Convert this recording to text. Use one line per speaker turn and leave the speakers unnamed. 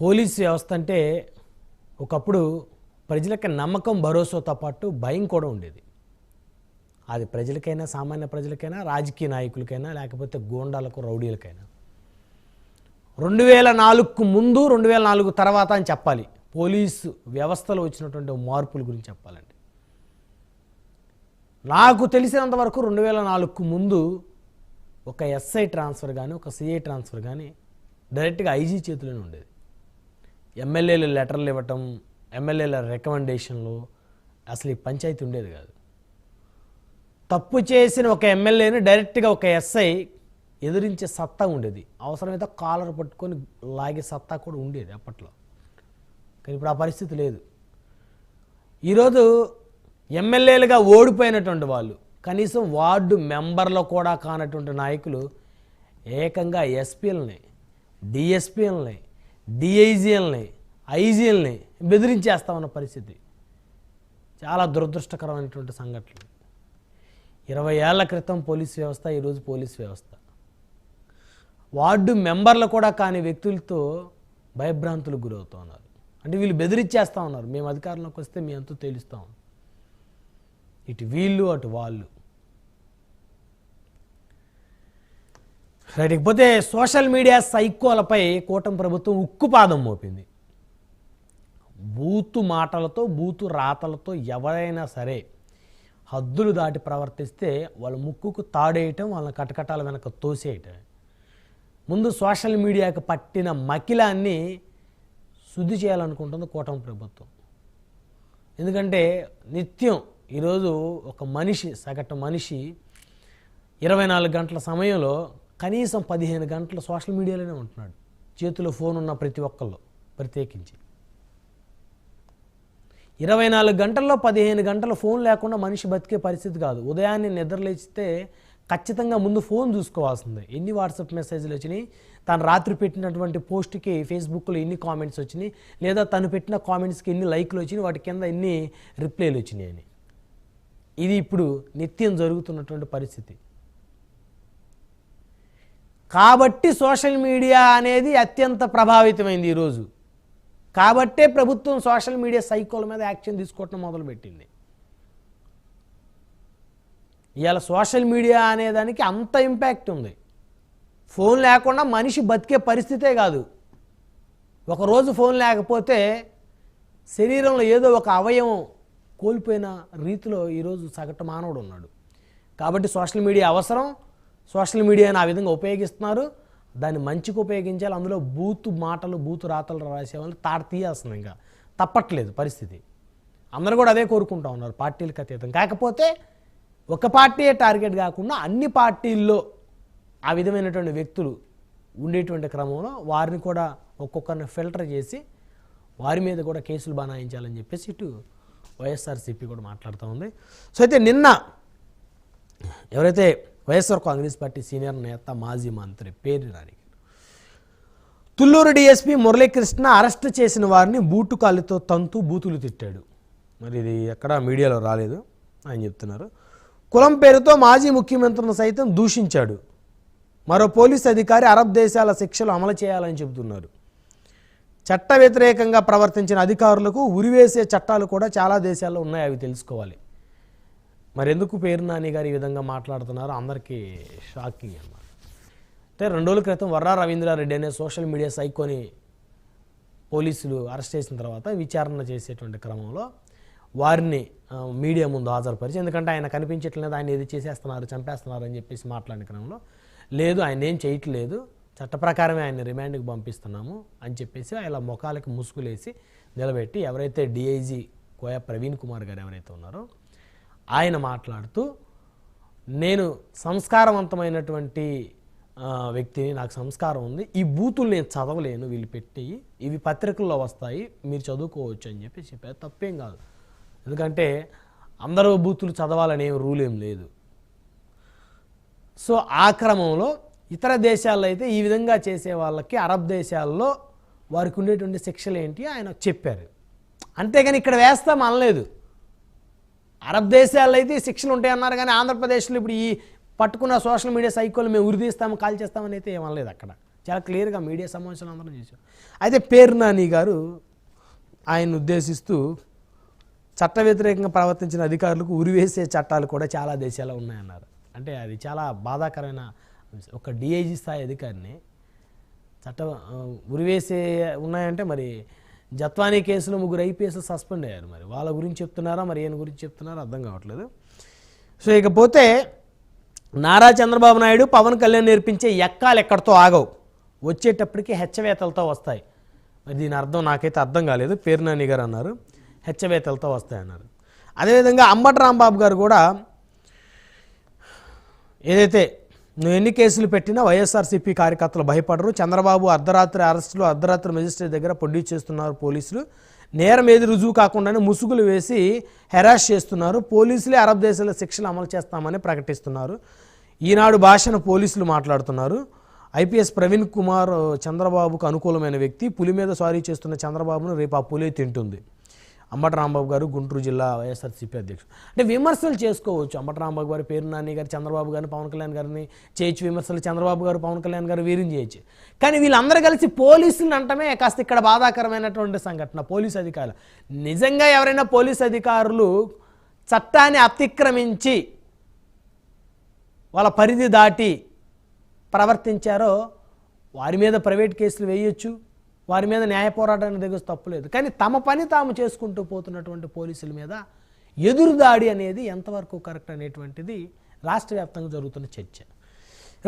Police వ్యవస్థ అంటే ఒకప్పుడు ప్రజలకి నమ్మకం భరోసాతో పాటు భయం కూడా ఉండేది. అది ప్రజలకైనా సామాన్య ప్రజలకైనా రాజకీయ నాయకులకైనా లేకపోతే గోండాలకు రౌడీలకైనా. రెండు వేల నాలుగుకు ముందు రెండు వేల నాలుగు తర్వాత అని చెప్పాలి. పోలీసు వ్యవస్థలో వచ్చినటువంటి మార్పుల గురించి చెప్పాలండి నాకు తెలిసినంత వరకు రెండు వేల నాలుగుకు ముందు ఒక ఎస్ఐ ట్రాన్స్ఫర్ కానీ ఒక సిఐ ట్రాన్స్ఫర్ కానీ డైరెక్ట్గా ఐజీ చేతిలోనే ఉండేది. ఎమ్మెల్యేలు లెటర్లు ఇవ్వటం ఎమ్మెల్యేల రికమెండేషన్లు అసలు ఈ పంచాయతీ ఉండేది కాదు. తప్పు చేసిన ఒక ఎమ్మెల్యేని డైరెక్ట్గా ఒక ఎస్ఐ ఎదిరించే సత్తా ఉండేది. అవసరమైతే కాలర్ పట్టుకొని లాగే సత్తా కూడా ఉండేది అప్పట్లో. కానీ ఇప్పుడు ఆ పరిస్థితి లేదు. ఈరోజు ఎమ్మెల్యేలుగా ఓడిపోయినటువంటి వాళ్ళు కనీసం వార్డు మెంబర్లో కూడా కానటువంటి నాయకులు ఏకంగా ఎస్పీలని డిఎస్పీలని డిఐజీఎల్ని ఐజీఎల్ని బెదిరించేస్తామన్న పరిస్థితి. చాలా దురదృష్టకరమైనటువంటి సంఘటనలు. ఇరవై ఏళ్ళ క్రితం పోలీస్ వ్యవస్థ ఈరోజు పోలీస్ వ్యవస్థ. వార్డు మెంబర్లు కూడా కాని వ్యక్తులతో భయభ్రాంతులకు గురవుతూ ఉన్నారు అంటే వీళ్ళు బెదిరించేస్తూ ఉన్నారు. మేము అధికారంలోకి వస్తే మీ అంతా తేలుస్తాం. ఇటు వీళ్ళు అటు వాళ్ళు. రైట్ ఇకపోతే సోషల్ మీడియా సైకోలపై కూటమి ప్రభుత్వం ఉక్కుపాదం మోపింది. బూతు మాటలతో బూతు రాతలతో ఎవరైనా సరే హద్దులు దాటి ప్రవర్తిస్తే వాళ్ళ ముక్కుకు తాడేయటం వాళ్ళ కటకటాల వెనక తోసేయటం ముందు సోషల్ మీడియాకు పట్టిన మకిలాన్ని శుద్ధి చేయాలనుకుంటుంది కూటమి ప్రభుత్వం. ఎందుకంటే నిత్యం ఈరోజు ఒక మనిషి సగటు మనిషి ఇరవై నాలుగు గంటల సమయంలో కనీసం పదిహేను గంటలు సోషల్ మీడియాలోనే ఉంటున్నాడు. చేతిలో ఫోన్ ఉన్న ప్రతి ఒక్కళ్ళు ప్రత్యేకించి. ఇరవై నాలుగు గంటల్లో పదిహేను గంటలు ఫోన్ లేకుండా మనిషి బతికే పరిస్థితి కాదు. ఉదయాన్నే నిద్రలేచితే ఖచ్చితంగా ముందు ఫోన్ చూసుకోవాల్సిందే. ఎన్ని వాట్సాప్ మెసేజ్లు వచ్చినాయి తను రాత్రి పెట్టినటువంటి పోస్ట్కి ఫేస్బుక్లో ఎన్ని కామెంట్స్ వచ్చినాయి లేదా తను పెట్టిన కామెంట్స్కి ఎన్ని లైక్లు వచ్చినాయి వాటి కింద ఎన్ని రిప్లైలు వచ్చినాయి అని. ఇది ఇప్పుడు నిత్యం జరుగుతున్నటువంటి పరిస్థితి. కాబట్టి సోషల్ మీడియా అనేది అత్యంత ప్రభావితమైంది ఈరోజు. కాబట్టే ప్రభుత్వం సోషల్ మీడియా సైకోల మీద యాక్షన్ తీసుకోవటం మొదలుపెట్టింది. ఇవాళ సోషల్ మీడియా అనేదానికి అంత ఇంపాక్ట్ ఉంది. ఫోన్ లేకుండా మనిషి బతికే పరిస్థితే కాదు. ఒకరోజు ఫోన్ లేకపోతే శరీరంలో ఏదో ఒక అవయవం కోల్పోయిన రీతిలో ఈరోజు సగటు మానవుడు ఉన్నాడు. కాబట్టి సోషల్ మీడియా అవసరం సోషల్ మీడియాని ఆ విధంగా ఉపయోగిస్తున్నారు. దాన్ని మంచికి ఉపయోగించాలి. అందులో బూతు మాటలు బూతు రాతలు రాసే వాళ్ళు తాట ఇంకా. తప్పట్లేదు పరిస్థితి. అందరూ కూడా అదే కోరుకుంటా ఉన్నారు పార్టీలకు అతీతం కాకపోతే ఒక పార్టీయే టార్గెట్ కాకుండా అన్ని పార్టీల్లో ఆ విధమైనటువంటి వ్యక్తులు ఉండేటువంటి క్రమంలో వారిని కూడా ఒక్కొక్కరిని ఫిల్టర్ చేసి వారి మీద కూడా కేసులు బనాయించాలని చెప్పేసి ఇటు వైఎస్ఆర్సీపీ కూడా మాట్లాడుతూ ఉంది. సో అయితే నిన్న ఎవరైతే వైఎస్ఆర్ కాంగ్రెస్ పార్టీ సీనియర్ నేత మాజీ మంత్రి పేరు నాని తుళ్ళూరు డిఎస్పీ మురళీకృష్ణ అరెస్ట్ చేసిన వారిని బూటు తంతు బూతులు తిట్టాడు. మరి ఇది ఎక్కడ మీడియాలో రాలేదు ఆయన చెప్తున్నారు. కులం పేరుతో మాజీ ముఖ్యమంత్రిని సైతం దూషించాడు. మరో పోలీస్ అధికారి అరబ్ దేశాల శిక్షలు అమలు చేయాలని చెబుతున్నారు. చట్ట వ్యతిరేకంగా ప్రవర్తించిన అధికారులకు ఉరివేసే చట్టాలు కూడా చాలా దేశాల్లో ఉన్నాయి అవి తెలుసుకోవాలి. మరి ఎందుకు పేరు నాని గారు ఈ విధంగా మాట్లాడుతున్నారో? అందరికీ షాకింగ్ అన్నమాట. అంటే రెండు రోజుల క్రితం వర్రా రవీంద్రారెడ్డి అనే సోషల్ మీడియా సైకోని పోలీసులు అరెస్ట్ చేసిన తర్వాత విచారణ చేసేటువంటి క్రమంలో వారిని మీడియా ముందు హాజరుపరిచి ఎందుకంటే ఆయన కనిపించట్లేదు ఆయన ఏది చేసేస్తున్నారు చంపేస్తున్నారు అని చెప్పేసి మాట్లాడిన క్రమంలో లేదు ఆయన ఏం చేయట్లేదు చట్ట ప్రకారమే ఆయన రిమాండ్కి పంపిస్తున్నాము అని చెప్పేసి ఆయన ముఖాలకి ముసుగులేసి నిలబెట్టి ఎవరైతే డిఐజీ కోయ ప్రవీణ్ కుమార్ గారు ఎవరైతే ఉన్నారో ఆయన మాట్లాడుతూ నేను సంస్కారవంతమైనటువంటి వ్యక్తిని నాకు సంస్కారం ఉంది. ఈ బూతులు నేను చదవలేను. వీళ్ళు పెట్టి ఇవి పత్రికల్లో వస్తాయి. మీరు చదువుకోవచ్చు అని చెప్పి చెప్పారు. తప్పేం కాదు. ఎందుకంటే అందరూ బూతులు చదవాలనే రూల్ ఏం లేదు. సో ఆ క్రమంలో ఇతర దేశాల్లో అయితే ఈ విధంగా చేసే వాళ్ళకి అరబ్ దేశాల్లో వారికి ఉండేటువంటి శిక్షలు ఏంటి? ఆయన చెప్పారు. అంతేగాని ఇక్కడ వేస్తాం అనలేదు. అరబ్ దేశాల్లో అయితే ఈ శిక్షలు ఉంటాయన్నారు కానీ ఆంధ్రప్రదేశ్లో ఇప్పుడు ఈ పట్టుకున్న సోషల్ మీడియా సైకోలు మేము ఉరిదీస్తాము కాల్ చేస్తామని అయితే ఏమనలేదు అక్కడ. చాలా క్లియర్గా మీడియా సమావేశాలు అందరం చేశాం అయితే పేరు నాని గారు ఆయన ఉద్దేశిస్తూ చట్ట వ్యతిరేకంగా ప్రవర్తించిన అధికారులకు ఉరివేసే చట్టాలు కూడా చాలా దేశాల్లో ఉన్నాయన్నారు. అంటే అది చాలా బాధాకరమైన ఒక డిఐజీ స్థాయి అధికారిని చట్ట ఉరివేసే ఉన్నాయంటే మరి జత్వానీ కేసులో ముగ్గురు ఐపీఎస్ సస్పెండ్ అయ్యారు మరి. వాళ్ళ గురించి చెప్తున్నారా? మరి ఈయన గురించి చెప్తున్నారా? అర్థం కావట్లేదు. సో ఇకపోతే నారా చంద్రబాబు నాయుడు పవన్ కళ్యాణ్ నేర్పించే ఎక్కాలు ఎక్కడితో ఆగవు. వచ్చేటప్పటికి హెచ్చవేతలతో వస్తాయి. మరి దీని అర్థం నాకైతే అర్థం కాలేదు. పేరునాని గారు అన్నారు. హెచ్చవేతలతో వస్తాయన్నారు. అదేవిధంగా అంబటి రాంబాబు గారు కూడా ఏదైతే నువ్వు ఎన్ని కేసులు పెట్టినా వైఎస్ఆర్సీపీ కార్యకర్తలు భయపడరు. చంద్రబాబు అర్ధరాత్రి అరెస్టులు అర్ధరాత్రి మెజిస్ట్రేట్ దగ్గర ప్రొడ్యూస్ చేస్తున్నారు పోలీసులు. నేరం ఏది రుజువు కాకుండానే ముసుగులు వేసి హెరాస్ చేస్తున్నారు. పోలీసులే అరబ్ దేశాల శిక్షలు అమలు చేస్తామని ప్రకటిస్తున్నారు. ఈనాడు భాషను పోలీసులు మాట్లాడుతున్నారు. ఐపీఎస్ ప్రవీణ్ కుమార్ చంద్రబాబుకు అనుకూలమైన వ్యక్తి. పులి మీద సారీ చేస్తున్న చంద్రబాబును రేపు ఆ పులి తింటుంది. అంబటరాంబాబు గారు గుంటూరు జిల్లా వైఎస్ఆర్సీపీ అధ్యక్షుడు. అంటే విమర్శలు చేసుకోవచ్చు. అంబటి రాంబాబు గారు పేరు నాని గారు చంద్రబాబు గారిని పవన్ కళ్యాణ్ గారిని చేయొచ్చు. విమర్శలు చంద్రబాబు గారు పవన్ కళ్యాణ్ గారు వీరిని చేయొచ్చు. కానీ వీళ్ళందరూ కలిసి పోలీసులు అంటమే కాస్త ఇక్కడ బాధాకరమైనటువంటి సంఘటన. పోలీసు అధికారులు. నిజంగా ఎవరైనా పోలీసు అధికారులు చట్టాన్ని అతిక్రమించి వాళ్ళ పరిధి దాటి ప్రవర్తించారో వారి మీద ప్రైవేట్ కేసులు వేయొచ్చు. వారి మీద న్యాయ పోరాటానికి దగ్గర తప్పులేదు కానీ తమ పని తాము చేసుకుంటూ పోతున్నటువంటి పోలీసుల మీద ఎదురుదాడి అనేది ఎంతవరకు కరెక్ట్ అనేటువంటిది రాష్ట్ర వ్యాప్తంగా జరుగుతున్న చర్చ.